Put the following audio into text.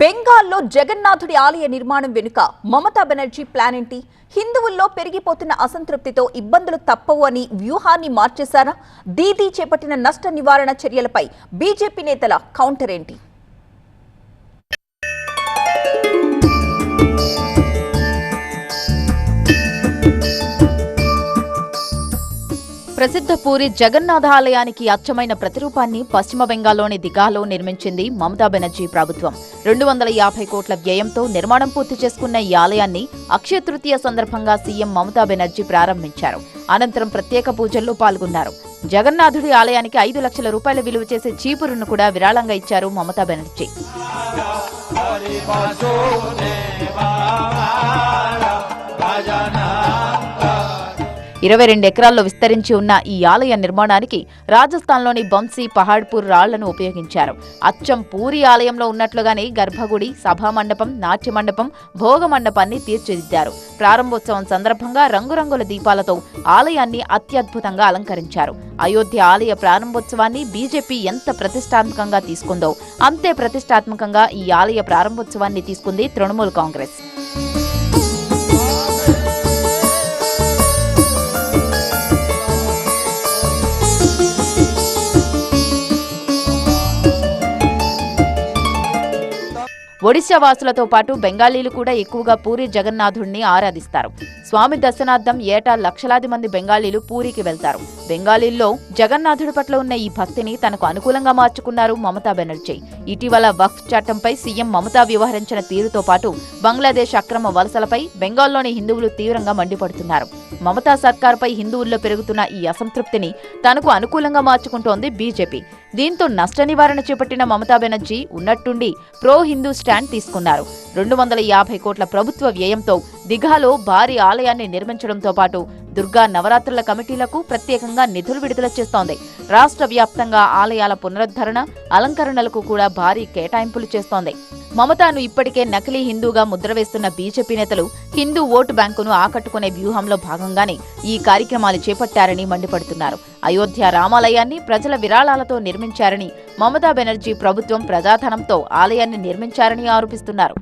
బెంగాల్లో జగన్నాథుడి ఆలయ నిర్మాణం వెనుక మమతా బెనర్జీ ప్లాన్ ఏంటి? హిందువుల్లో పెరిగిపోతున్న అసంతృప్తితో ఇబ్బందులు తప్పవు అని వ్యూహాన్ని మార్చేశారా? దీదీ చేపట్టిన నష్ట నివారణ చర్యలపై బీజేపీ నేతల కౌంటర్ ఏంటి? ప్రసిద్ధ పూరి జగన్నాథ ఆలయానికి అచ్చమైన ప్రతిరూపాన్ని పశ్చిమ బెంగాల్లోని దిగాలో నిర్మించింది మమతా బెనర్జీ ప్రభుత్వం. రెండు వందల యాభై కోట్ల వ్యయంతో నిర్మాణం పూర్తి చేసుకున్న ఈ ఆలయాన్ని అక్షయ తృతీయ సందర్భంగా సీఎం మమతా బెనర్జీ ప్రారంభించారు. అనంతరం ప్రత్యేక పూజల్లో పాల్గొన్నారు. జగన్నాథుడి ఆలయానికి ఐదు లక్షల రూపాయల విలువ చేసే చీపురును కూడా విరాళంగా ఇచ్చారు మమతా బెనర్జీ. ఇరవై రెండు ఎకరాల్లో విస్తరించి ఉన్న ఈ ఆలయ నిర్మాణానికి రాజస్థాన్లోని బంసీ పహాడ్పూర్ రాళ్ళను ఉపయోగించారు. అచ్చం పూరి ఆలయంలో ఉన్నట్లుగానే గర్భగుడి సభా మండపం నాట్య మండపం భోగ మండపాన్ని తీర్చిదిద్దారు. ప్రారంభోత్సవం సందర్భంగా రంగురంగుల దీపాలతో ఆలయాన్ని అత్యద్భుతంగా అలంకరించారు. అయోధ్య ఆలయ ప్రారంభోత్సవాన్ని బీజేపీ ఎంత ప్రతిష్టాత్మకంగా తీసుకుందో అంతే ప్రతిష్టాత్మకంగా ఈ ఆలయ ప్రారంభోత్సవాన్ని తీసుకుంది తృణమూల్ కాంగ్రెస్. ఒడిశా వాసులతో పాటు బెంగాలీలు కూడా ఎక్కువగా పూరి జగన్నాథుడిని ఆరాధిస్తారు. స్వామి దర్శనార్థం ఏటా లక్షలాది మంది బెంగాలీలు పూరికి వెళ్తారు. బెంగాలీల్లో జగన్నాథుడి పట్ల ఉన్న ఈ భక్తిని తనకు అనుకూలంగా మార్చుకున్నారు మమతా బెనర్జీ. ఇటీవల వక్ఫ్ చట్టంపై సీఎం మమతా వ్యవహరించిన తీరుతో పాటు బంగ్లాదేశ్ అక్రమ వలసలపై బెంగాల్లోని హిందువులు తీవ్రంగా మండిపడుతున్నారు. మమతా సర్కార్పై హిందువుల్లో పెరుగుతున్న ఈ అసంతృప్తిని తనకు అనుకూలంగా మార్చుకుంటోంది బీజేపీ. దీంతో నష్ట నివారణ చేపట్టిన మమతా బెనర్జీ ఉన్నట్టుండి ప్రో హిందూ స్టాండ్ తీసుకున్నారు. రెండు వందల యాభై కోట్ల ప్రభుత్వ వ్యయంతో దిఘాలో భారీ ఆలయాన్ని నిర్మించడంతో పాటు దుర్గా నవరాత్రుల కమిటీలకు ప్రత్యేకంగా నిధులు విడుదల చేస్తోంది. రాష్ట్ర వ్యాప్తంగా ఆలయాల పునరుద్ధరణ అలంకరణలకు కూడా భారీ కేటాయింపులు చేస్తోంది. మమతాను ఇప్పటికే నకిలీ హిందూగా ముద్ర వేస్తున్న బీజేపీ నేతలు హిందూ ఓటు బ్యాంకును ఆకట్టుకునే వ్యూహంలో భాగంగానే ఈ కార్యక్రమాలు చేపట్టారని మండిపడుతున్నారు. అయోధ్య రామాలయాన్ని ప్రజల విరాళాలతో నిర్మించారని మమతా బెనర్జీ ప్రభుత్వం ప్రజాధనంతో ఆలయాన్ని నిర్మించారని ఆరోపిస్తున్నారు.